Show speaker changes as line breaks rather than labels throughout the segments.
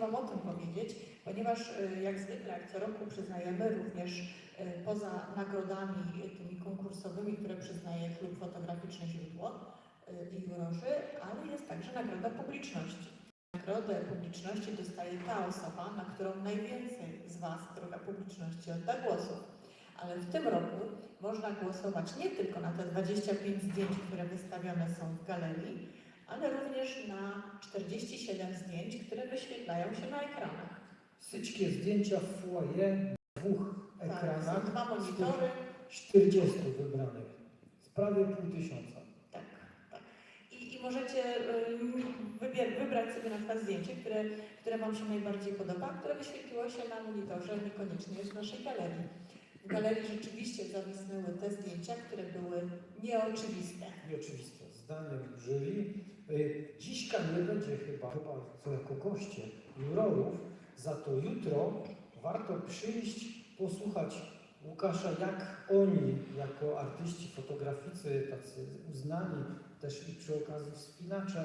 Wam o tym powiedzieć, ponieważ y, jak zwykle, jak co roku przyznajemy również y, poza nagrodami tymi konkursowymi, które przyznaje Klub Fotograficzny Źródło y, i jurorzy, ale jest także nagroda publiczności. Nagrodę publiczności dostaje ta osoba, na którą najwięcej z Was, droga publiczności, odda głosów. Ale w tym roku można głosować nie tylko na te 25 zdjęć, które wystawione są w galerii, ale również na 47 zdjęć, które wyświetlają się na ekranach.
Syćkie zdjęcia w foyer, dwóch
Tak,
ekranach,
są dwa monitory.
40 wybranych. Z prawie pół tysiąca.
Tak, tak. I, i możecie wybier- wybrać sobie na przykład zdjęcie, które, które Wam się najbardziej podoba, które wyświetliło się na monitorze, niekoniecznie jest w naszej galerii. W galerii rzeczywiście zawisnęły te zdjęcia, które były nieoczywiste.
Nieoczywiste. Zdaniem jury. Y, Dziśka nie będzie chyba, chyba jako goście jurorów, za to jutro warto przyjść, posłuchać Łukasza, jak oni, jako artyści, fotograficy, tacy uznani, też i przy okazji wspinacze,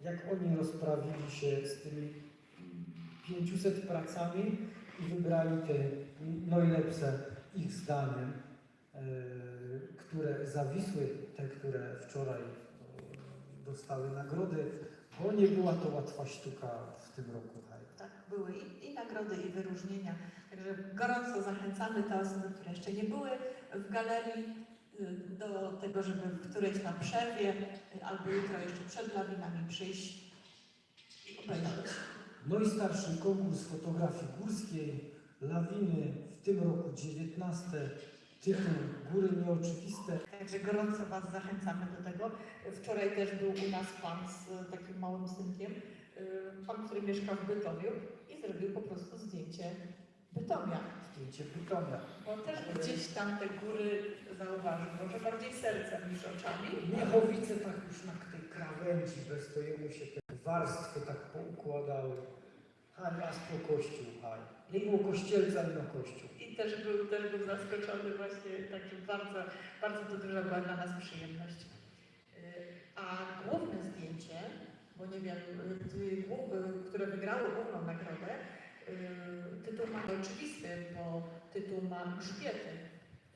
jak oni rozprawili się z tymi 500 pracami i wybrali te najlepsze ich zdaniem, e, które zawisły, te, które wczoraj e, dostały nagrody, bo nie była to łatwa sztuka w tym roku. hej.
Tak, były i, i nagrody, i wyróżnienia. Także gorąco zachęcamy te osoby, które jeszcze nie były w galerii, y, do tego, żeby w którejś tam przerwie y, albo jutro jeszcze przed lawinami przyjść i obejrzeć.
No i starszy konkurs fotografii górskiej, lawiny, w tym roku 19, tytuł Góry Nieoczywiste.
Także gorąco Was zachęcamy do tego. Wczoraj też był u nas pan z takim małym synkiem, y, pan, który mieszka w Bytomiu i zrobił po prostu zdjęcie Bytomia.
Zdjęcie Pytomia.
Bo też gdzieś tam te góry zauważył, może bardziej sercem niż oczami.
Miechowice tak już na tej krawędzi, bez to jemu się te warstwy tak poukładały. Po kościół, haj. Nie było kościelca, ma kościół.
I też był, też był zaskoczony właśnie, także bardzo, bardzo to duża była dla nas przyjemność. Y, A główne zdjęcie, bo nie wiem, y, które wygrało główną nagrodę, y, tytuł ma oczywisty, bo tytuł ma grzbiety.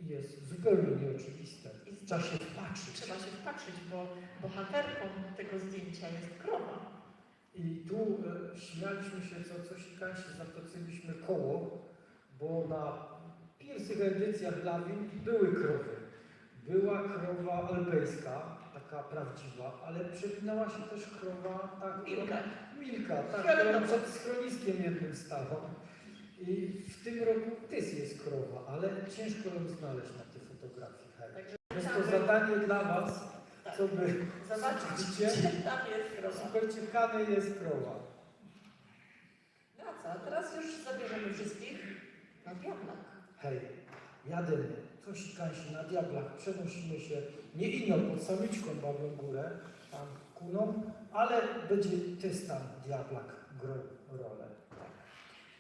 Jest zupełnie nieoczywiste.
I
Trzeba się wpatrzyć.
trzeba się wpatrzyć, bo bohaterką tego zdjęcia jest krowa.
I tu e, śmialiśmy się, co coś i się zatoczyliśmy koło, bo na pierwszych edycjach lawin były krowy. Była krowa alpejska, taka prawdziwa, ale przewinęła się też krowa tak,
Milka.
Milka, tak, która przed schroniskiem jednym stała. I w tym roku też jest krowa, ale ciężko ją znaleźć na tej fotografii.
Także
Jest to zadanie dla Was, co by
zobaczyć, tam jest krowa.
Słuchajcie, Kany jest krowa.
No co, a teraz już zabierzemy wszystkich na diablak.
Hej, jademy, coś się na diablach, przenosimy się nie ino pod samiczką Babą Górę, tam kuną, ale będzie też tam diablak grał rolę.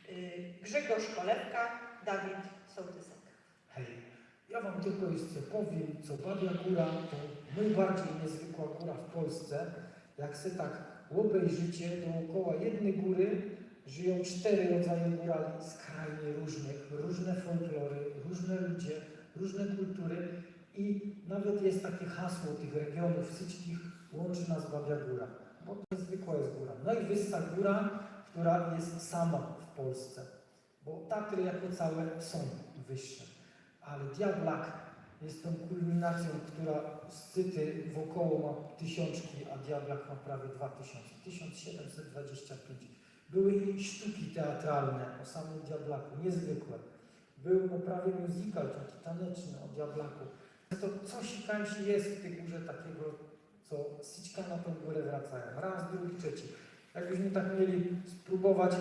Y, Grzegorz Kolewka, Dawid Sołtysek.
Hej, ja wam tylko jeszcze powiem, co Babia Góra to najbardziej niezwykła góra w Polsce. Jak se tak obejrzycie, dookoła jednej góry żyją cztery rodzaje górali skrajnie różnych, różne folklory, różne ludzie, różne kultury i nawet jest takie hasło tych regionów syckich, łączy nas Babia Góra, bo to zwykła jest góra. Najwyższa góra, która jest sama w Polsce, bo Tatry jako całe są wyższe ale Diablak jest tą kulminacją, która szczyty wokoło ma tysiączki, a Diablak ma prawie 2000, 1725. Były sztuki teatralne o samym Diablaku, niezwykłe. Był oprawie musical, taki taneczny o Diablaku. To coś tam jest w tej górze takiego, co syćka na tą górę wracają. Raz, drugi, trzeci. Jakbyśmy tak mieli spróbować,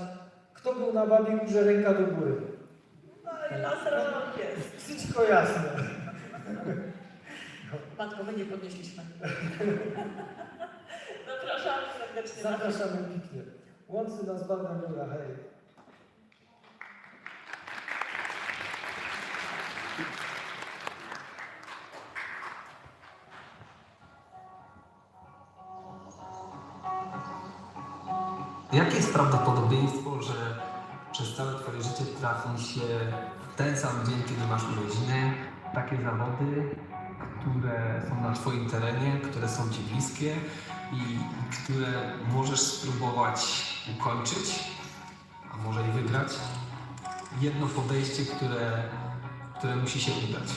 kto był na Babiej Górze, ręka do góry.
No i las jest.
Wszystko jasne.
Matko, my nie podnieśliśmy. Zapraszamy serdecznie.
Zapraszamy pięknie. Łący nas Baba Góra, hej.
Jakie jest prawdopodobieństwo, że przez całe Twoje życie trafi się ten sam dzień, kiedy masz urodziny, takie zawody, które są na Twoim terenie, które są Ci bliskie i które możesz spróbować ukończyć, a może i wygrać? Jedno podejście, które, które musi się udać.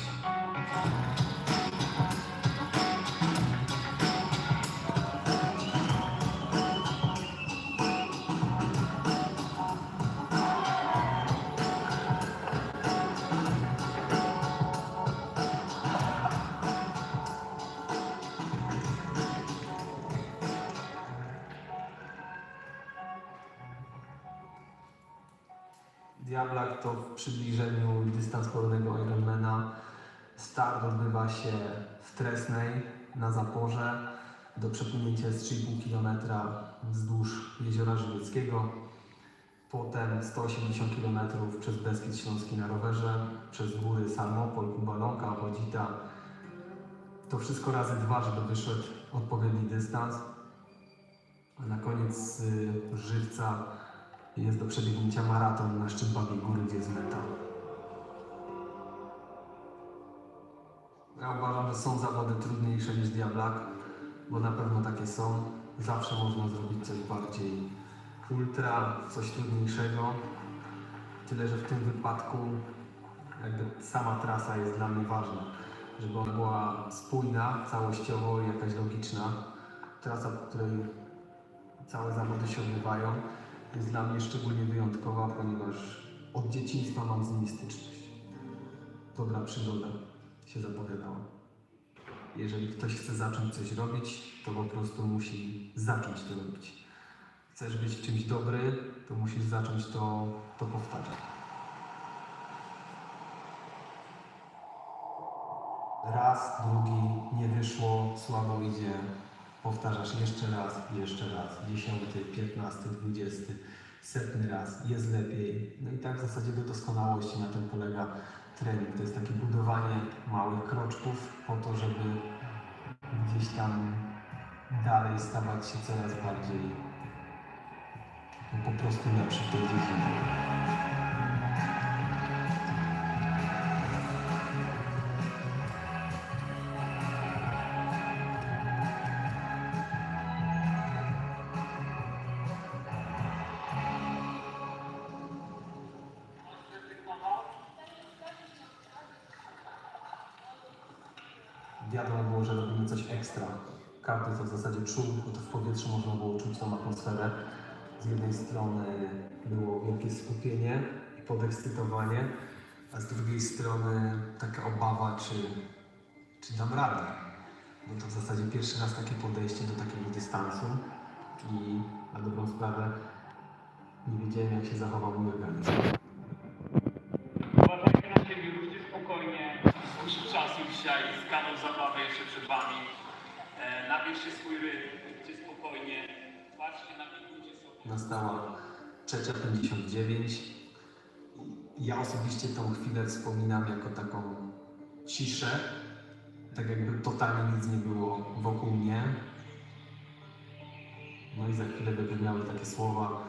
W Tresnej na zaporze. Do przepłynięcia jest 3,5 km wzdłuż Jeziora Żywieckiego. Potem 180 km przez Beskid Śląski na rowerze, przez góry Salmopol, Kubalonka, Chodzita. To wszystko razy dwa, żeby wyszedł odpowiedni dystans. A na koniec z Żywca jest do przebiegnięcia maraton na szczyt Babiej Góry, gdzie jest meta. Ja uważam, że są zawody trudniejsze niż Diablak, bo na pewno takie są. Zawsze można zrobić coś bardziej ultra, coś trudniejszego. Tyle, że w tym wypadku jakby sama trasa jest dla mnie ważna, żeby ona była spójna, całościowo i jakaś logiczna. Trasa, po której całe zawody się odbywają, jest dla mnie szczególnie wyjątkowa, ponieważ od dzieciństwa mam z nimi styczność. Dobra przygoda się zapowiadała. Jeżeli ktoś chce zacząć coś robić, to po prostu musi zacząć to robić. Chcesz być w czymś dobry, to musisz zacząć to, to powtarzać. Raz, drugi, nie wyszło, słabo idzie, powtarzasz jeszcze raz, jeszcze raz, dziesiąty, piętnasty, dwudziesty, setny raz, jest lepiej. No i tak w zasadzie do doskonałości na tym polega trening. To jest takie budowanie małych kroczków po to, żeby gdzieś tam dalej stawać się coraz bardziej no, po prostu lepszy w tej dziedzinie. Tą atmosferę. Z jednej strony było wielkie skupienie i podekscytowanie, a z drugiej strony taka obawa, czy, czy dam radę. Bo to w zasadzie pierwszy raz takie podejście do takiego dystansu i na dobrą sprawę nie wiedziałem, jak się zachowa mój organizm.
Uważajcie na siebie, róbcie spokojnie. Dużo czasu dzisiaj, z kaną zabawę jeszcze przed wami. E, nabierzcie swój rytm, róbcie spokojnie.
Nastała trzecia 59. Ja osobiście tą chwilę wspominam jako taką ciszę, tak jakby totalnie nic nie było wokół mnie. No i za chwilę wybrzmiały takie słowa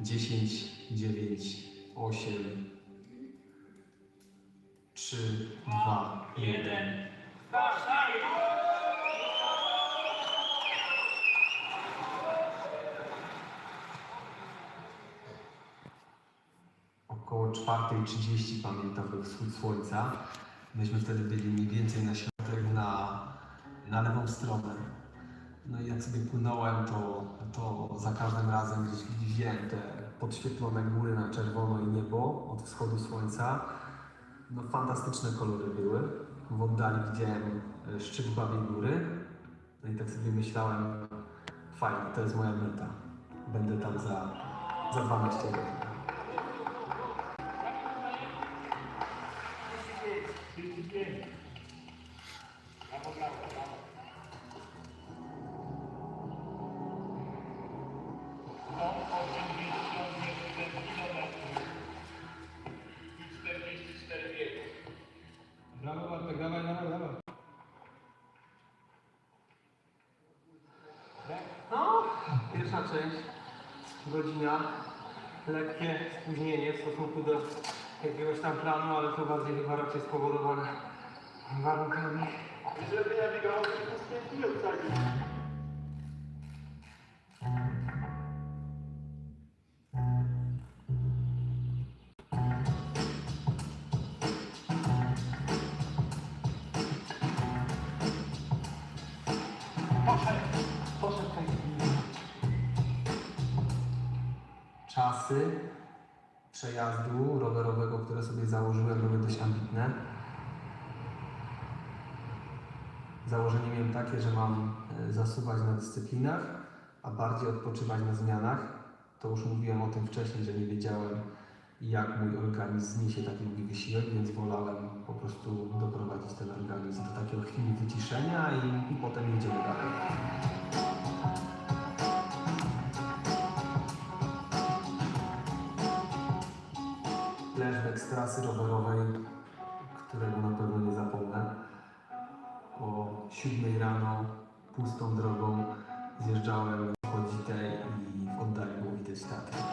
10, 9, 8, 3, 2, 1. 4.30 pamiętam był wschód słońca. Myśmy wtedy byli mniej więcej na środek na, na lewą stronę. No i jak sobie płynąłem, to, to za każdym razem gdzieś widziałem te podświetlone góry na czerwono i niebo od wschodu słońca. No fantastyczne kolory były. W oddali widziałem e, szczyt Babiej Góry. No i tak sobie myślałem, fajnie, to jest moja meta. Będę tam za, za 12 godzin. Lekkie spóźnienie w stosunku do jakiegoś tam planu, ale to bardziej chyba raczej spowodowane warunkami.
Żeby tylko z pięciu
Założenie miałem takie, że mam e, zasuwać na dyscyplinach, a bardziej odpoczywać na zmianach. To już mówiłem o tym wcześniej, że nie wiedziałem, jak mój organizm zniesie taki długi wysiłek, więc wolałem po prostu doprowadzić ten organizm do takiego chwili wyciszenia i, i potem jedziemy dalej. 7 rano, pustą drogą zjeżdżałem z Chodzitej i w oddali było widać tatę.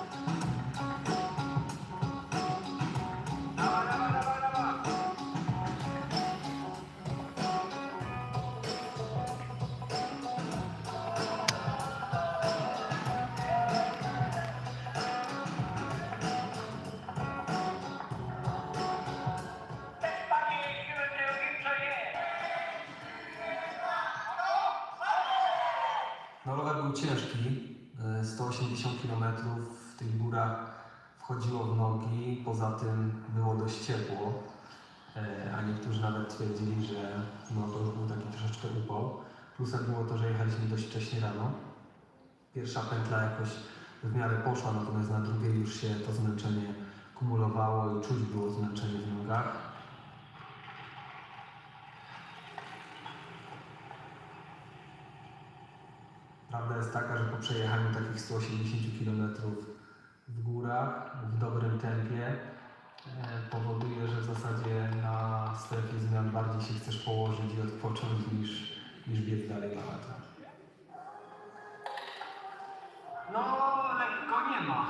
180 km w tych górach wchodziło w nogi, poza tym było dość ciepło, e, a niektórzy nawet twierdzili, że no to już był taki troszeczkę upał. Plusem było to, że jechaliśmy dość wcześnie rano. Pierwsza pętla jakoś w miarę poszła, natomiast na drugiej już się to zmęczenie kumulowało i czuć było zmęczenie w nogach. Prawda jest taka, że po przejechaniu takich 180 km w górach, w dobrym tempie, e, powoduje, że w zasadzie na strefie zmian bardziej się chcesz położyć i odpocząć niż, niż biec dalej maraton. No, lekko nie ma.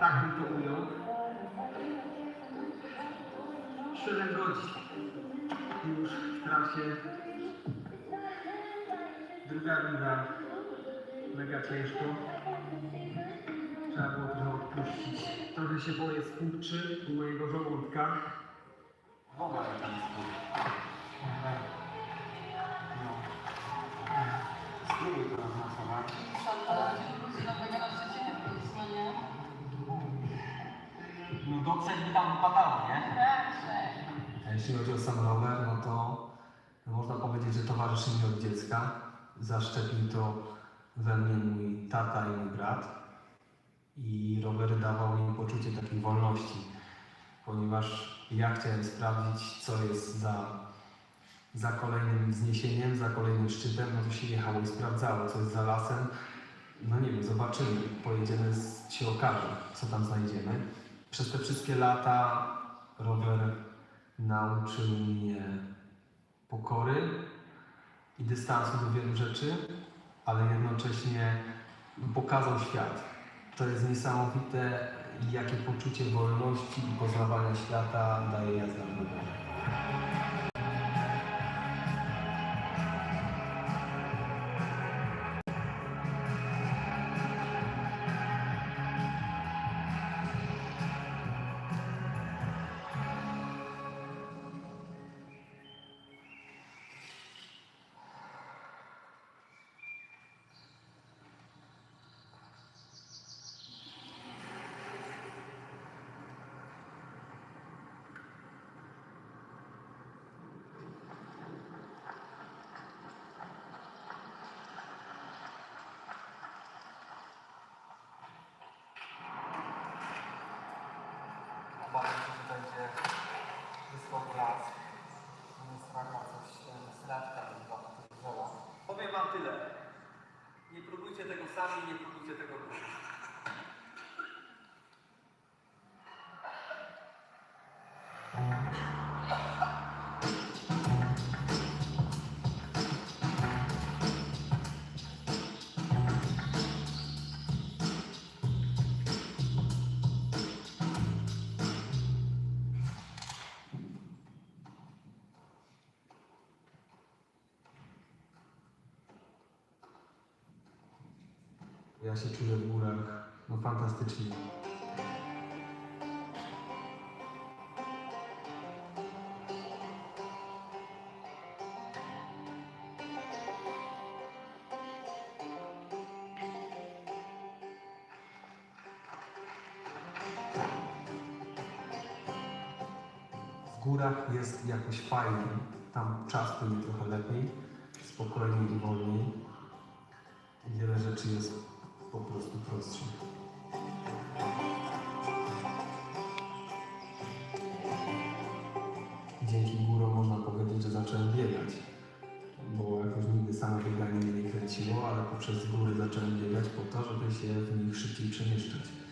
Tak bym to ujął. 7 godzin już w trasie Druga runda mega ciężko. Trzeba było trochę odpuścić. Trochę się boję skurczy u mojego żołądka. Woda tam No. Spróbuj to rozmasować. No dotrzeć by tam wypadało, nie? A jeśli chodzi o sam rower, no to można powiedzieć, że towarzyszy mi od dziecka. Zaszczepił to we mnie mój tata i mój brat. I rower dawał mi poczucie takiej wolności, ponieważ ja chciałem sprawdzić, co jest za, za kolejnym wzniesieniem, za kolejnym szczytem, no to się jechało i sprawdzało, co jest za lasem. No nie wiem, zobaczymy, pojedziemy, się okaże, co tam znajdziemy. Przez te wszystkie lata rower nauczył mnie pokory i dystansu do wielu rzeczy, ale jednocześnie pokazał świat. To jest niesamowite, jakie poczucie wolności i poznawania świata daje jazda w chyba drzewa.
Powiem wam tyle. Nie próbujcie tego sami, nie próbujcie tego robić.
Ja się czuję w górach no fantastycznie. W górach jest jakoś fajniej. Tam czas płynie trochę lepiej, spokojniej i wolniej. Wiele rzeczy jest prostu prostszych. Dzięki górom można powiedzieć, że zacząłem biegać. Bo jakoś nigdy samo bieganie mnie nie kręciło, ale poprzez góry zacząłem biegać po to, żeby się w nich szybciej przemieszczać.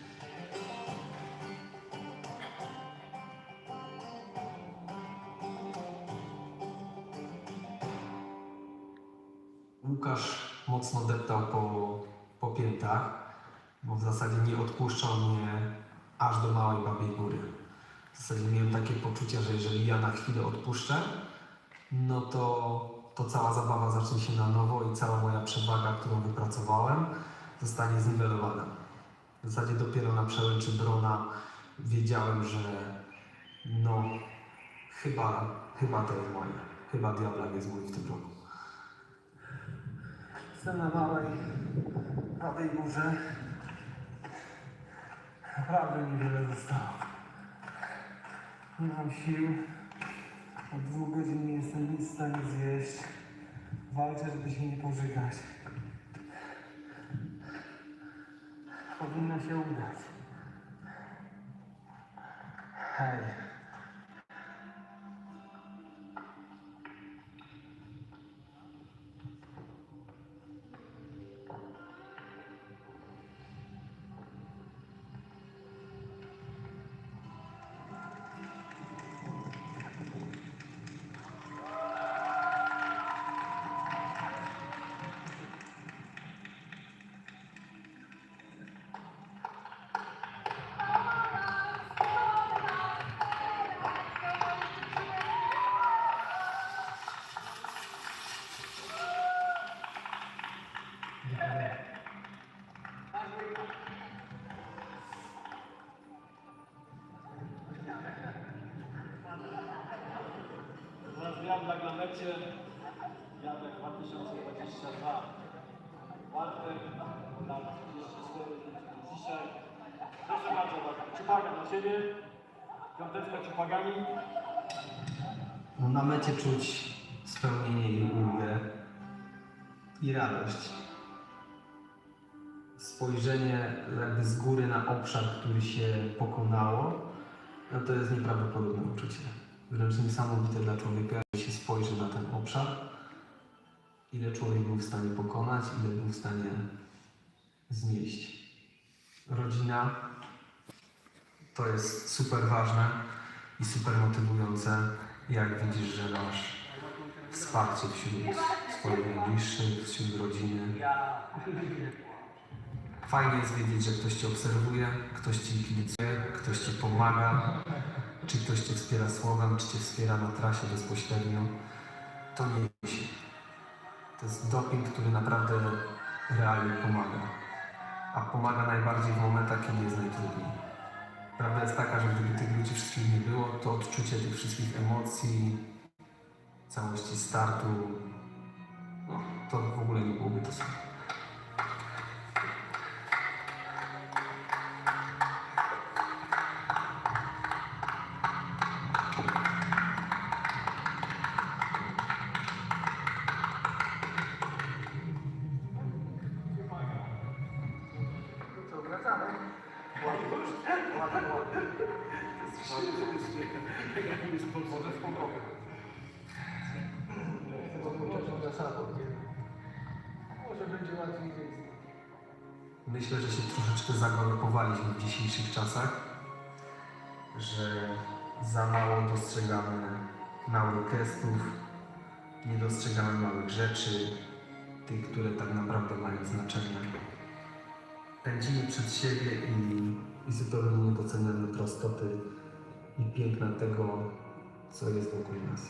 Poczucie, że jeżeli ja na chwilę odpuszczę, no to, to cała zabawa zacznie się na nowo i cała moja przewaga, którą wypracowałem, zostanie zniwelowana. W zasadzie dopiero na przełęczy Brona wiedziałem, że no chyba, chyba to jest moje. Chyba diabla jest mój w tym roku.
Jestem na małej, prawej górze. Naprawdę niewiele zostało. Nie mam sił. Od dwóch godzin nie jestem nic w stanie zjeść. Walczę, żeby się nie pożygać. Powinno się udać. Hej.
Glamecie Janek 2022. Walter lat 34 dzisiaj. Proszę bardzo, ciupaga na siebie. Piąteczka ciupagami.
No, na mecie czuć spełnienie i ulgę i radość. Spojrzenie jakby z góry na obszar, który się pokonało, no to jest nieprawdopodobne uczucie. Wręcz niesamowite dla człowieka, się spojrzy na ten obszar, ile człowiek był w stanie pokonać, ile był w stanie znieść. Rodzina to jest super ważne i super motywujące, jak widzisz, że masz wsparcie wśród swoich najbliższych, wśród rodziny. Fajnie jest wiedzieć, że ktoś Cię obserwuje, ktoś Ci kibicuje, ktoś Ci pomaga, czy ktoś Cię wspiera słowem, czy Cię wspiera na trasie bezpośrednio. To nie jest. To jest doping, który naprawdę realnie pomaga. A pomaga najbardziej w momentach, kiedy jest najtrudniej. Prawda jest taka, że gdyby tych ludzi wszystkich nie było, to odczucie tych wszystkich emocji, całości startu, no, to w ogóle nie byłoby to samo.
Wracamy?
Może będzie łatwiej zjeść.
Myślę, że się troszeczkę zagalopowaliśmy w dzisiejszych czasach, że za mało dostrzegamy małych gestów, nie dostrzegamy małych rzeczy, tych, które tak naprawdę mają znaczenie. Pędzimy przed siebie i, i zupełnie nie doceniamy prostoty i piękna tego, co jest wokół nas.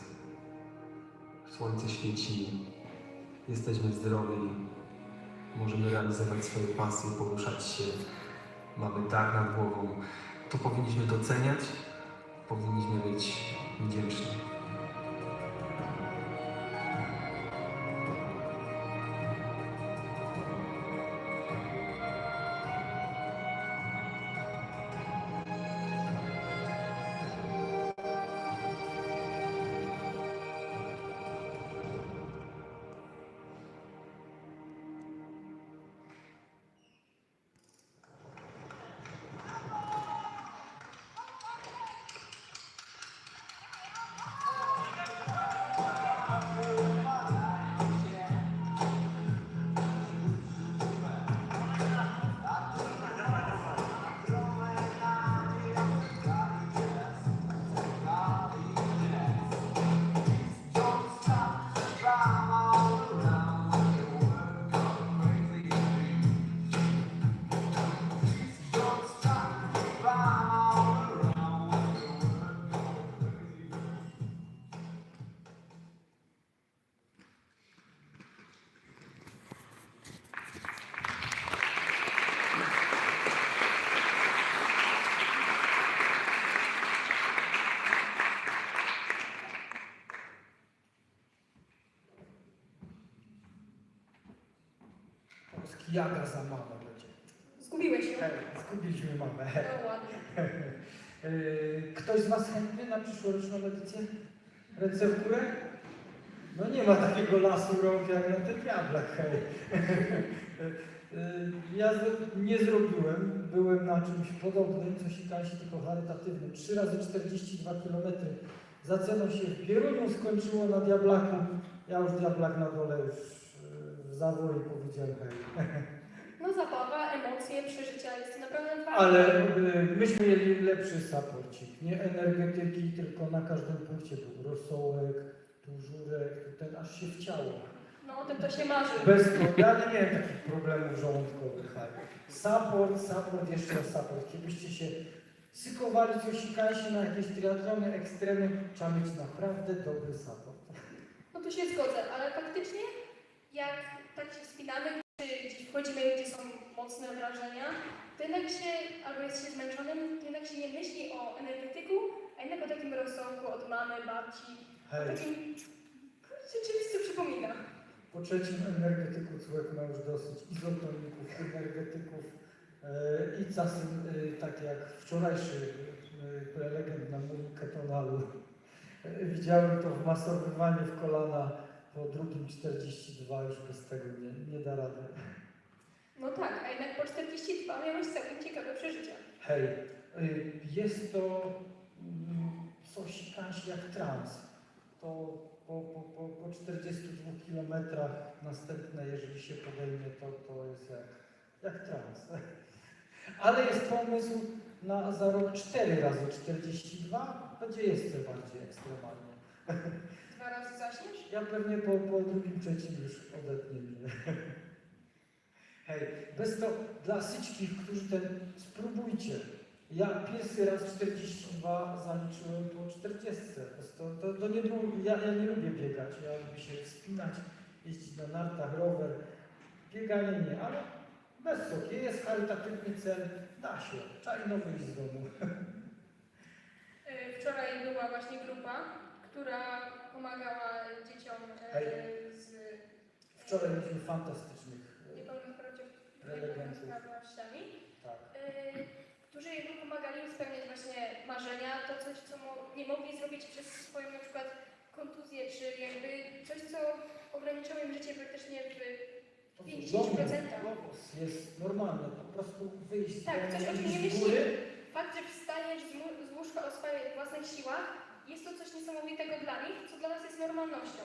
Słońce świeci, jesteśmy zdrowi, możemy realizować swoje pasje, poruszać się, mamy dach nad głową. To powinniśmy doceniać, powinniśmy być wdzięczni.
Jaga za mamę będzie.
Zgubiłeś ją.
Hej, zgubiliśmy mamę.
No ładnie.
Yy, Ktoś z Was chętny na przyszłoroczną edycję? Ręce w górę? No nie ma takiego lasu rąk jak na ten diablak, hej. Yy, Ja z- nie zrobiłem, byłem na czymś podobnym, coś i się tylko charytatywnym. 3 razy 42 km. Za ceną się w Pieruniu skończyło na diablaku. Ja już diablak na dole już w zawoju powiedziałem hej.
No zabawa, emocje, przeżycia jest na pewno ważne.
Ale y, myśmy mieli lepszy saporcik, nie energetyki, tylko na każdym punkcie był rosołek, tu żurek, ten aż się wciało.
No ten to się marzy.
Bez ja nie miałem takich problemów żołądkowych. ale Support, support, jeszcze raz support. Kiedybyście się sykowali, coś się na jakieś triatlony, ekstremy, trzeba mieć naprawdę dobry support.
No tu się zgodzę, ale faktycznie jak tak się wspinamy, czy gdzieś wchodzimy, gdzie są mocne wrażenia, to jednak się, albo jest się zmęczonym, to jednak się nie myśli o energetyku, a jednak o takim rosołku od mamy, babci, o
Hej,
takim, kurczę, czymś co przypomina.
po trzecim energetyku człowiek ma już dosyć izotoników, energetyków e, i czasem e, tak jak wczorajszy e, prelegent na moim ketonalu. Widziałem to w masowywaniu w kolana po drugim 42, już bez tego nie, nie da rady.
No tak, a jednak po 42 miałeś całkiem ciekawe przeżycia.
Hej, y, jest to mm, coś tańsze jak trans. To po, po, po, po 42 kilometrach następne, jeżeli się podejmie, to, to jest jak, jak trans. Ale jest pomysł na za rok 4 razy 42, będzie jeszcze bardziej ekstremalnie.
Dwa razy zaśniesz?
Ja pewnie po, po drugim, trzecim już odetnę mnie. Hej, bez to dla syćkich, którzy ten, spróbujcie. Ja pierwszy raz 42 zaliczyłem po 40. Bez To, to, to nie było, ja, ja nie lubię biegać, ja lubię się wspinać, jeździć na nartach, rower. Bieganie nie, ale bez co, jest charytatywny cel, da się. Ino wyjść z domu.
Y, Wczoraj była właśnie grupa, która pomagała dzieciom y,
Hej.
z
Wczoraj mieliśmy fantastycznych, e,
niepełnosprawnościami,
Prelegentów.
niepełnosprawnościami
tak.
y, którzy jakby pomagali im spełniać właśnie marzenia, to coś, co mo- nie mogli zrobić przez swoją na przykład kontuzję, czy jakby coś, co ograniczało im życie praktycznie w...
Co,
50%.
domu, jest normalne, po prostu wyjść
Tak, coś o czym nie
z góry.
Fakt, że wstajesz z, mu- z łóżka o swoich własnych siłach, jest to coś niesamowitego dla nich, co dla nas jest normalnością.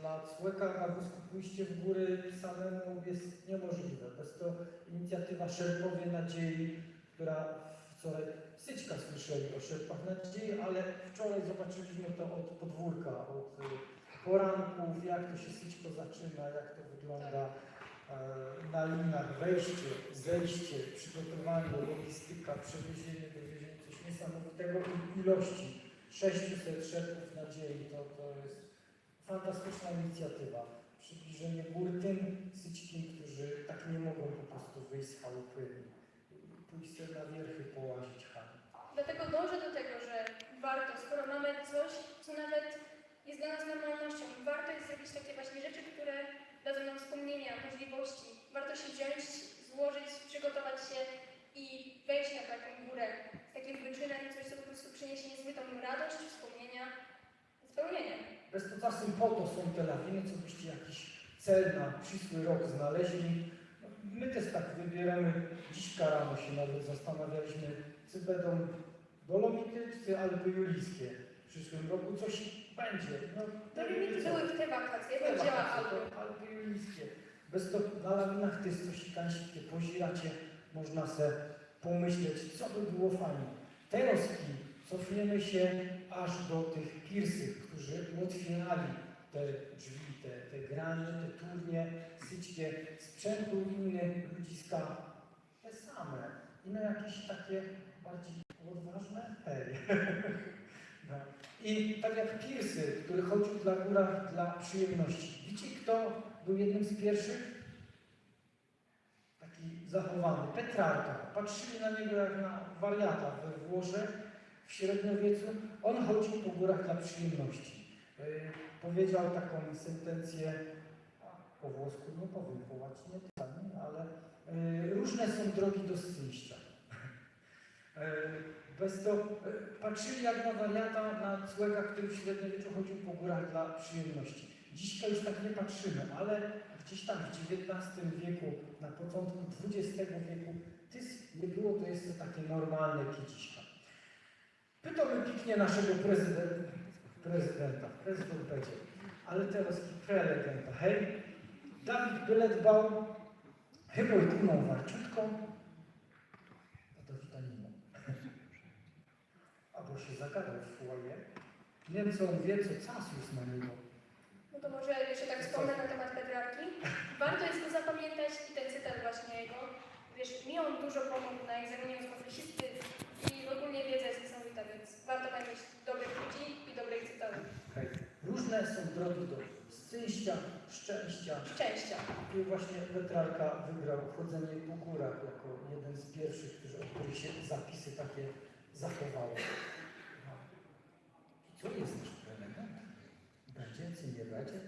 Dla człowieka na wózku pójście w góry samemu jest niemożliwe. Bez to inicjatywa Szerpowie Nadziei, która wczoraj, Syćka słyszeli o Szerpach Nadziei, ale wczoraj zobaczyliśmy to od podwórka, od y, poranków, jak to się Syćko zaczyna, jak to wygląda e, na linach, wejście, zejście, przygotowanie, logistyka, przewiezienie, dowiezienie, coś niesamowitego i ilości. 600 Szerpów Nadziei, to, to jest fantastyczna inicjatywa. przybliżenie gór tym syćkim, którzy tak nie mogą po prostu wyjść z chałupy i pójść sobie na wierchy, połazić chamy.
Dlatego dążę do tego, że warto, skoro mamy coś, co nawet jest dla nas normalnością, warto jest zrobić takie właśnie rzeczy, które dadzą nam wspomnienia, możliwości. Warto się wziąć, złożyć, przygotować się i wejść na taką górę z takich wyczyneń, coś, co przyniesie niezwykłą radość, wspomnienia, spełnienie.
Bez to czasem po to są te lawiny, co byście jakiś cel na przyszły rok znaleźli. No, my też tak wybieramy. Dziś rano się nawet zastanawialiśmy, czy będą Dolomity, czy Alpy Julijskie. W przyszłym roku coś będzie. No, wiecie,
były w te wakacje,
to Alpy Julijskie. Bez to na lawinach jest coś kańskie, poziracie, można se pomyśleć, co by było fajnie. Teraz cofniemy się aż do tych pirsów, którzy otwierali te drzwi, te, te granie, te turnie, syćkie, sprzętu inny, ludziska, te same. Inne jakieś takie bardziej odważne? Hej. No. I tak jak Pirsy, który chodził dla górach dla przyjemności. Wiecie, kto był jednym z pierwszych? Taki zachowany. Petrarka. Patrzyli na niego jak na wariata we Włoszech w średniowieczu. On chodził po górach dla przyjemności. Yy, powiedział taką sentencję, po włosku nie powiem, po łacinie ale yy, różne są drogi do szczęścia. Yy, bez to yy, patrzyli jak na wariata, na człowieka, który w średniowieczu chodził po górach dla przyjemności. Dzisiaj już tak nie patrzymy, ale gdzieś tam w XIX wieku, na początku XX wieku, nie było to jeszcze takie normalne kieciszka. Pytamy piknie naszego prezydenta, prezydenta, prezydent będzie, ale teraz prelegenta. Hej, Dawid byle dbał, chyba i kumą warciutką, a Dawida nie ma. Albo się zagadał w foyer. Nie wiem, co on wie, co czas już na niego.
No to może jeszcze tak wspomnę na temat Petrarki. Warto jest go zapamiętać i ten cytat właśnie jego. Wiesz, mi on dużo pomógł na egzaminie z matematyki i ogólnie wiedza jest niesamowita, więc warto pamiętać dobrych ludzi i dobrych cytatów.
Hej. Różne są drogi do szczęścia, szczęścia.
Szczęścia.
I właśnie Petrarka wybrał chodzenie po górach jako jeden z pierwszych, którzy, od których się zapisy takie zachowały. No. I co jest nasz prelegent? Będzie, czy nie będzie?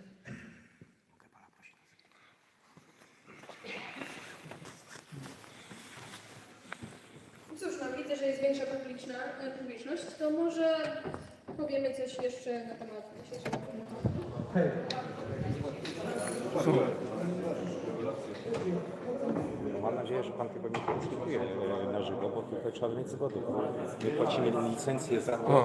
Cóż, no widzę, że jest większa publiczna, publiczność, to może powiemy coś jeszcze na temat dzisiejszego.
Hej,
Mam nadzieję, że Pan tego nie transmituje e, na żywo, bo tutaj trzeba mieć zgodę. My płacimy licencję za to,